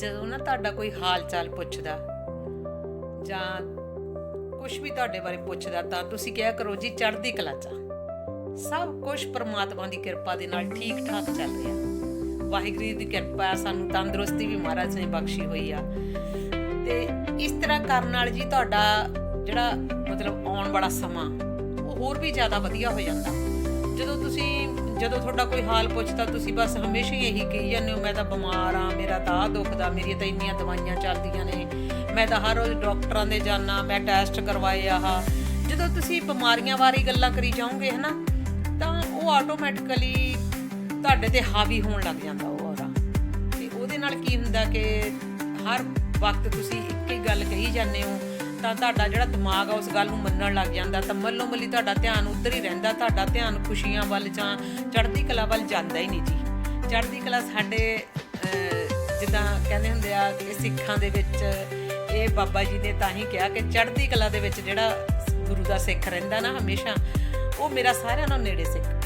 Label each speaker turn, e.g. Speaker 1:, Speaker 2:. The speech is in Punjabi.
Speaker 1: ਜਦੋਂ ਨਾ ਤੁਹਾਡਾ ਕੋਈ ਹਾਲ ਚਾਲ ਪੁੱਛਦਾ ਜਾਂ ਕੁਝ ਵੀ ਤੁਹਾਡੇ ਬਾਰੇ ਪੁੱਛਦਾ ਤਾਂ ਤੁਸੀਂ ਕਿਹਾ ਕਰੋ ਜੀ ਚੜ੍ਹਦੀ ਕਲਾ ਚ ਸਭ ਕੁਝ ਪ੍ਰਮਾਤਮਾ ਦੀ ਕਿਰਪਾ ਦੇ ਨਾਲ ਠੀਕ ਠਾਕ ਚੱਲ ਰਿਹਾ। ਵਾਹਿਗੁਰੂ ਦੀ ਕਿਰਪਾ ਸਾਨੂੰ ਤੰਦਰੁਸਤੀ ਵੀ ਮਹਾਰਾਜ ਨੇ ਬਖਸ਼ੀ ਹੋਈ ਆ। ਤੇ ਇਸ ਤਰ੍ਹਾਂ ਕਰਨ ਨਾਲ ਜੀ ਤੁਹਾਡਾ ਜਿਹੜਾ ਮਤਲਬ ਆਉਣ ਵਾਲਾ ਸਮਾਂ ਉਹ ਹੋਰ ਵੀ ਜ਼ਿਆਦਾ ਵਧੀਆ ਹੋ ਜਾਂਦਾ। ਜਦੋਂ ਤੁਸੀਂ, ਜਦੋਂ ਤੁਹਾਡਾ ਕੋਈ ਹਾਲ ਪੁੱਛਦਾ, ਤੁਸੀਂ ਬਸ ਹਮੇਸ਼ਾ ਹੀ ਇਹੀ ਕਹੀ ਜਾਂਦੇ ਹੋ, ਮੈਂ ਤਾਂ ਬਿਮਾਰ ਆ ਮੇਰਾ ਤਾਂ ਆਹ ਦੁਖਦਾ ਮੇਰੀਆਂ ਤਾਂ ਇੰਨੀਆਂ ਦਵਾਈਆਂ ਚੱਲਦੀਆਂ ਨੇ, ਮੈਂ ਤਾਂ ਹਰ ਰੋਜ਼ ਡਾਕਟਰਾਂ ਦੇ ਜਾਣਾ ਮੈਂ ਟੈਸਟ ਕਰਵਾਏ ਆਹ। ਜਦੋਂ ਤੁਸੀਂ ਬਿਮਾਰੀਆਂ ਬਾਰੇ ਗੱਲਾਂ ਕਰੀ ਜਾਓਗੇ, ਹਨਾ, ਤਾਂ ਉਹ ਆਟੋਮੈਟਿਕਲੀ ਤੁਹਾਡੇ ਤੇ ਹਾਵੀ ਹੋਣ ਲੱਗ ਜਾਂਦਾ ਉਹ ਔਰਾ ਤੇ ਉਹਦੇ ਨਾਲ ਕੀ ਹੁੰਦਾ ਕਿ ਹਰ ਵਕਤ ਤੁਸੀਂ ਇੱਕ ਹੀ ਗੱਲ ਕਹੀ ਜਾਂਦੇ ਹੋ ਤਾਂ ਤੁਹਾਡਾ ਜਿਹੜਾ ਦਿਮਾਗ ਆ ਉਸ ਗੱਲ ਨੂੰ ਮੰਨਣ ਲੱਗ ਜਾਂਦਾ, ਤਾਂ ਮੱਲੋ ਮੱਲੀ ਤੁਹਾਡਾ ਧਿਆਨ ਉੱਧਰ ਹੀ ਰਹਿੰਦਾ, ਤੁਹਾਡਾ ਧਿਆਨ ਖੁਸ਼ੀਆਂ ਵੱਲ ਜਾਂ ਚੜ੍ਹਦੀ ਕਲਾ ਵੱਲ ਜਾਂਦਾ ਹੀ ਨਹੀਂ ਜੀ। ਚੜ੍ਹਦੀ ਕਲਾ ਸਾਡੇ ਜਿੱਦਾਂ ਕਹਿੰਦੇ ਹੁੰਦੇ ਆ ਕਿ ਸਿੱਖਾਂ ਦੇ ਵਿੱਚ, ਇਹ ਬਾਬਾ ਜੀ ਨੇ ਤਾਂ ਹੀ ਕਿਹਾ ਕਿ ਚੜ੍ਹਦੀ ਕਲਾ ਦੇ ਵਿੱਚ ਜਿਹੜਾ ਗੁਰੂ ਦਾ ਸਿੱਖ ਰਹਿੰਦਾ ਨਾ ਹਮੇਸ਼ਾ, ਉਹ ਮੇਰਾ ਸਾਰਿਆਂ ਨਾਲੋਂ ਨੇੜੇ ਸਿੱਖ।